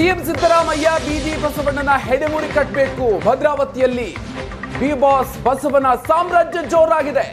CM Siddaramaiah busy ಬಸವಣ್ಣನ ಹೆಡೆಮುರಿ ಕಟ್ಟಬೇಕು ಭದ್ರಾವತಿಯಲ್ಲಿ B boss ಬಸವನ ಸಾಮ್ರಾಜ್ಯ ಜೋರಾಗಿದೆ.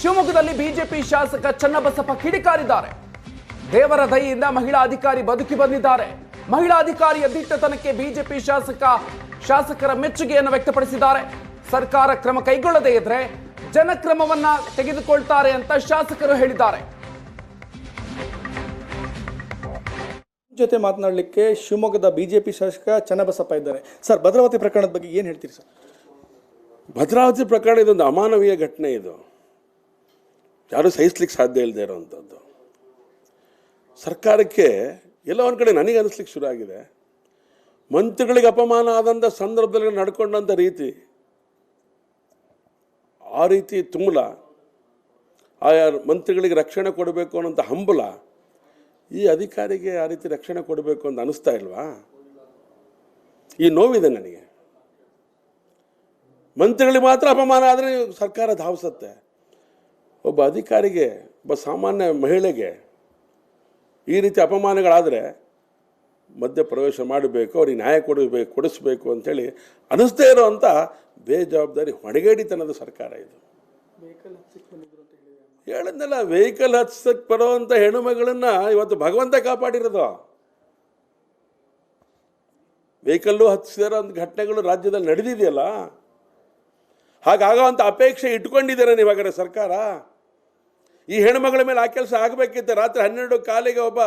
ಶಿವಮೊಗ್ಗದಲ್ಲಿ ಬಿಜೆಪಿ ಶಾಸಕ ಚನ್ನಬಸಪ್ಪ ಕಿಡಿಕಾರಿದ್ದಾರೆ. ದೇವರ ದಯೆಯಿಂದ ಮಹಿಳಾ ಅಧಿಕಾರಿ ಬದುಕಿ ಬಂದಿದ್ದಾರೆ. ಮಹಿಳಾ ಅಧಿಕಾರಿಯ ದಿಟ್ಟತನಕ್ಕೆ ಬಿಜೆಪಿ ಶಾಸಕ, ಶಾಸಕರ ಮೆಚ್ಚುಗೆಯನ್ನು ವ್ಯಕ್ತಪಡಿಸಿದ್ದಾರೆ. ಸರ್ಕಾರ ಕ್ರಮ ಕೈಗೊಳ್ಳದೇ ಇದ್ರೆ ಜನಕ್ರಮವನ್ನ ತೆಗೆದುಕೊಳ್ತಾರೆ ಅಂತ ಶಾಸಕರು ಹೇಳಿದ್ದಾರೆ. ಜೊತೆ ಮಾತನಾಡಲಿಕ್ಕೆ ಶಿವಮೊಗ್ಗದ ಬಿ ಜೆ ಪಿ ಶಾಸಕ ಚನ್ನಬಸಪ್ಪ ಇದ್ದಾರೆ. ಸರ್, ಭದ್ರಾವತಿ ಪ್ರಕರಣದ ಬಗ್ಗೆ ಏನು ಹೇಳ್ತೀರಿ ಸರ್? ಭದ್ರಾವತಿ ಪ್ರಕರಣ ಇದೊಂದು ಅಮಾನವೀಯ ಘಟನೆ ಇದು. ಯಾರೂ ಸಹಿಸ್ಲಿಕ್ಕೆ ಸಾಧ್ಯ ಇಲ್ಲದೆ ಇರೋವಂಥದ್ದು ಸರ್ಕಾರಕ್ಕೆ ಎಲ್ಲ ಒಂದು ಕಡೆ ನನಗೆ ಅನಿಸ್ಲಿಕ್ಕೆ ಶುರು ಆಗಿದೆ ಮಂತ್ರಿಗಳಿಗೆ ಅಪಮಾನ ಆದಂಥ ಸಂದರ್ಭದಲ್ಲಿ ನಡ್ಕೊಂಡಂಥ ರೀತಿ. ಆ ರೀತಿ ತುಂಬಲ ಆಯಾ ಮಂತ್ರಿಗಳಿಗೆ ರಕ್ಷಣೆ ಕೊಡಬೇಕು ಅನ್ನೋಂಥ ಹಂಬಲ ಈ ಅಧಿಕಾರಿಗೆ ಆ ರೀತಿ ರಕ್ಷಣೆ ಕೊಡಬೇಕು ಅಂತ ಅನಿಸ್ತಾ ಇಲ್ವಾ? ಈ ನೋವಿದೆ ನನಗೆ. ಮಂತ್ರಿಗಳಿಗೆ ಮಾತ್ರ ಅಪಮಾನ ಆದರೆ ಸರ್ಕಾರ ಧಾವಿಸುತ್ತೆ. ಒಬ್ಬ ಅಧಿಕಾರಿಗೆ, ಒಬ್ಬ ಸಾಮಾನ್ಯ ಮಹಿಳೆಗೆ ಈ ರೀತಿ ಅಪಮಾನಗಳಾದರೆ ಮಧ್ಯ ಪ್ರವೇಶ ಮಾಡಬೇಕು, ಅವ್ರಿಗೆ ನ್ಯಾಯ ಕೊಡಬೇಕು, ಕೊಡಿಸ್ಬೇಕು ಅಂತೇಳಿ ಇರೋ ಇರೋವಂಥ ಬೇಜವಾಬ್ದಾರಿ ಹೊಣೆಗೇಡಿತನದ ಸರ್ಕಾರ ಇದು. ಹೇಳಿದ್ನಲ್ಲ ವೆಹಿಕಲ್ ಹತ್ಸಕ್ಕೆ ಬರೋವಂಥ ಹೆಣ್ಣುಮಗಳನ್ನು ಇವತ್ತು ಭಗವಂತ ಕಾಪಾಡಿರೋದು. ವೆಹಿಕಲ್ಲು ಹತ್ತಿಸಿರೋ ಒಂದು ಘಟನೆಗಳು ರಾಜ್ಯದಲ್ಲಿ ನಡೆದಿದೆಯಲ್ಲ? ಹಾಗಾಗೋವಂಥ ಅಪೇಕ್ಷೆ ಇಟ್ಕೊಂಡಿದ್ದೀರ ನೀವಾಗರೆ ಸರ್ಕಾರ? ಈ ಹೆಣ್ಮಗಳ ಮೇಲೆ ಆ ಕೆಲಸ ಆಗಬೇಕಿತ್ತು. ರಾತ್ರಿ ಹನ್ನೆರಡು ಕಾಲಿಗೆ ಒಬ್ಬ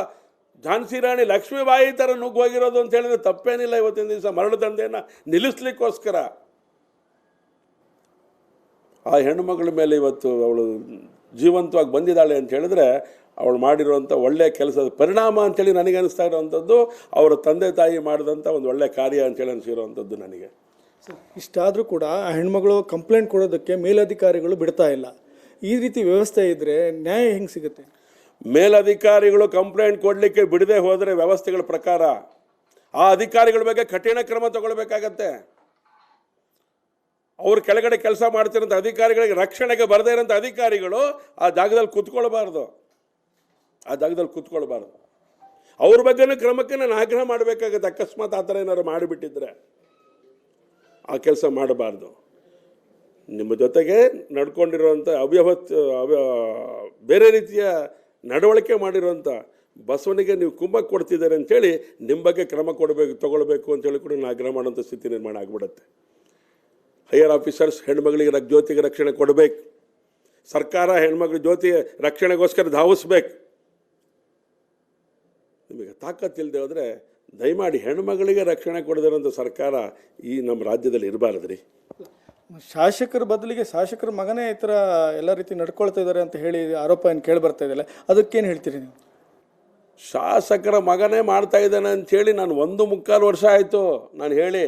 ಝಾನ್ಸಿ ರಾಣಿ ಲಕ್ಷ್ಮೀಬಾಯಿ ಥರ ನುಗ್ಗೋಗಿರೋದು ಅಂತ ಹೇಳಿದ್ರೆ ತಪ್ಪೇನಿಲ್ಲ ಇವತ್ತಿನ ದಿವಸ ಮರಳು ದಂಧೆಯನ್ನು ನಿಲ್ಲಿಸ್ಲಿಕ್ಕೋಸ್ಕರ. ಆ ಹೆಣ್ಣುಮಗಳ ಮೇಲೆ ಇವತ್ತು ಅವಳು ಜೀವಂತವಾಗಿ ಬಂದಿದ್ದಾಳೆ ಅಂತ ಹೇಳಿದ್ರೆ ಅವಳು ಮಾಡಿರುವಂಥ ಒಳ್ಳೆಯ ಕೆಲಸದ ಪರಿಣಾಮ ಅಂತೇಳಿ ನನಗೆ ಅನಿಸ್ತಾ ಇರೋವಂಥದ್ದು ಅವರ ತಂದೆ ತಾಯಿ ಮಾಡಿದಂಥ ಒಂದು ಒಳ್ಳೆಯ ಕಾರ್ಯ ಅಂತೇಳಿ ಅನಿಸಿರುವಂಥದ್ದು ನನಗೆ. ಇಷ್ಟಾದರೂ ಕೂಡ ಆ ಹೆಣ್ಮಗಳು ಕಂಪ್ಲೇಂಟ್ ಕೊಡೋದಕ್ಕೆ ಮೇಲಧಿಕಾರಿಗಳು ಬಿಡ್ತಾ ಇಲ್ಲ. ಈ ರೀತಿ ವ್ಯವಸ್ಥೆ ಇದ್ದರೆ ನ್ಯಾಯ ಹೆಂಗೆ ಸಿಗುತ್ತೆ? ಮೇಲಧಿಕಾರಿಗಳು ಕಂಪ್ಲೇಂಟ್ ಕೊಡಲಿಕ್ಕೆ ಬಿಡದೆ ಹೋದರೆ ವ್ಯವಸ್ಥೆಗಳ ಪ್ರಕಾರ ಆ ಅಧಿಕಾರಿಗಳ ಬಗ್ಗೆ ಕಠಿಣ ಕ್ರಮ ತಗೊಳ್ಬೇಕಾಗತ್ತೆ. ಅವ್ರ ಕೆಳಗಡೆ ಕೆಲಸ ಮಾಡ್ತಿರೋಂಥ ಅಧಿಕಾರಿಗಳಿಗೆ ರಕ್ಷಣೆಗೆ ಬರದೇ ಇರೋಂಥ ಅಧಿಕಾರಿಗಳು ಆ ಜಾಗದಲ್ಲಿ ಕೂತ್ಕೊಳ್ಬಾರ್ದು. ಆ ಜಾಗದಲ್ಲಿ ಕೂತ್ಕೊಳ್ಬಾರ್ದು. ಅವ್ರ ಬಗ್ಗೆನೂ ಕ್ರಮಕ್ಕೆ ನಾನು ಆಗ್ರಹ ಮಾಡಬೇಕಾಗುತ್ತೆ. ಅಕಸ್ಮಾತ್ ಆ ಥರ ಏನಾದ್ರು ಮಾಡಿಬಿಟ್ಟಿದ್ರೆ ಆ ಕೆಲಸ ಮಾಡಬಾರ್ದು. ನಿಮ್ಮ ಜೊತೆಗೆ ನಡ್ಕೊಂಡಿರುವಂಥ ಅವ್ಯವತ್ ಅವ್ಯ, ಬೇರೆ ರೀತಿಯ ನಡವಳಿಕೆ ಮಾಡಿರುವಂಥ ಬಸವನಿಗೆ ನೀವು ಕುಂಭಕ್ಕೆ ಕೊಡ್ತಿದ್ದಾರೆ ಅಂತೇಳಿ ನಿಮ್ಮ ಬಗ್ಗೆ ಕ್ರಮ ಕೊಡಬೇಕು, ತಗೊಳ್ಬೇಕು ಅಂತೇಳಿ ಕೂಡ ನಾನು ಆಗ್ರಹ ಮಾಡುವಂಥ ಸ್ಥಿತಿ ನಿರ್ಮಾಣ ಆಗಿಬಿಡುತ್ತೆ. ಹೈಯರ್ ಆಫೀಸರ್ಸ್ ಹೆಣ್ಮಗಳಿಗೆ ರ ಜ್ಯೋತಿಗೆ ರಕ್ಷಣೆ ಕೊಡಬೇಕು. ಸರ್ಕಾರ ಹೆಣ್ಮಕ್ಳ ಜ್ಯೋತಿ ರಕ್ಷಣೆಗೋಸ್ಕರ ಧಾವಿಸ್ಬೇಕು. ನಿಮಗೆ ತಾಕತ್ತಿಲ್ಲದೆ ಹೋದರೆ ದಯಮಾಡಿ ಹೆಣ್ಮಗಳಿಗೆ ರಕ್ಷಣೆ ಕೊಡದಿರೋಂಥ ಸರ್ಕಾರ ಈ ನಮ್ಮ ರಾಜ್ಯದಲ್ಲಿ ಇರಬಾರ್ದು ರೀ ಶಾಸಕರ ಬದಲಿಗೆ ಶಾಸಕರ ಮಗನೇ ಈ ಥರ ಎಲ್ಲ ರೀತಿ ನಡ್ಕೊಳ್ತಾ ಇದ್ದಾರೆ ಅಂತ ಹೇಳಿ ಆರೋಪ ಏನು ಕೇಳಿ ಬರ್ತಾ ಇದೆಯಲ್ಲ ಅದಕ್ಕೇನು ಹೇಳ್ತೀರಿ ನೀವು? ಶಾಸಕರ ಮಗನೇ ಮಾಡ್ತಾ ಇದ್ದಾನೆ ಅಂಥೇಳಿ ನಾನು ಒಂದು ಮುಕ್ಕಾಲು ವರ್ಷ ಆಯಿತು ನಾನು ಹೇಳಿ.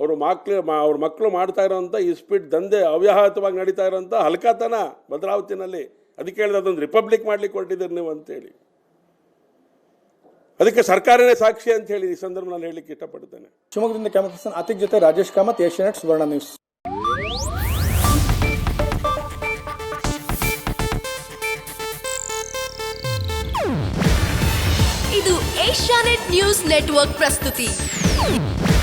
ಅವರು ಮಕ್ಳು ಮಾ- ಅವ್ರ ಮಕ್ಕಳು ಮಾಡ್ತಾ ಇರೋವಂಥ ಇಸ್ಪಿಟ್ ದಂಧೆ ಅವ್ಯಾಹತವಾಗಿ ನಡೀತಾ ಇರೋಂಥ ಹಲ್ಕಾತನ ಭದ್ರಾವತಿನಲ್ಲಿ. ಅದಕ್ಕೆ ಹೇಳಿದ್ರೆ ಅದೊಂದು ರಿಪಬ್ಲಿಕ್ ಮಾಡ್ಲಿಕ್ಕೆ ಹೊರಟಿದ್ದೀರಿ ನೀವು ಅಂತೇಳಿ. ಅದಕ್ಕೆ ಸರ್ಕಾರನೇ ಸಾಕ್ಷಿ ಅಂತ ಹೇಳಿ ಈ ಸಂದರ್ಭ ನಾನು ಹೇಳಲಿಕ್ಕೆ ಇಷ್ಟಪಡ್ತೇನೆ. ಶಿವಮೊಗ್ಗದಿಂದ ಕ್ಯಾಮರಾ ಪರ್ಸನ್ ಅತಿಕ್ ಜೊತೆ ರಾಜೇಶ್ ಕಾಮತ್ ಏಷ್ಯಾನೆಟ್ ಸುವರ್ಣ ನ್ಯೂಸ್. ಇದು ಏಷ್ಯಾನೆಟ್ ನ್ಯೂಸ್ ನೆಟ್ವರ್ಕ್ ಪ್ರಸ್ತುತಿ.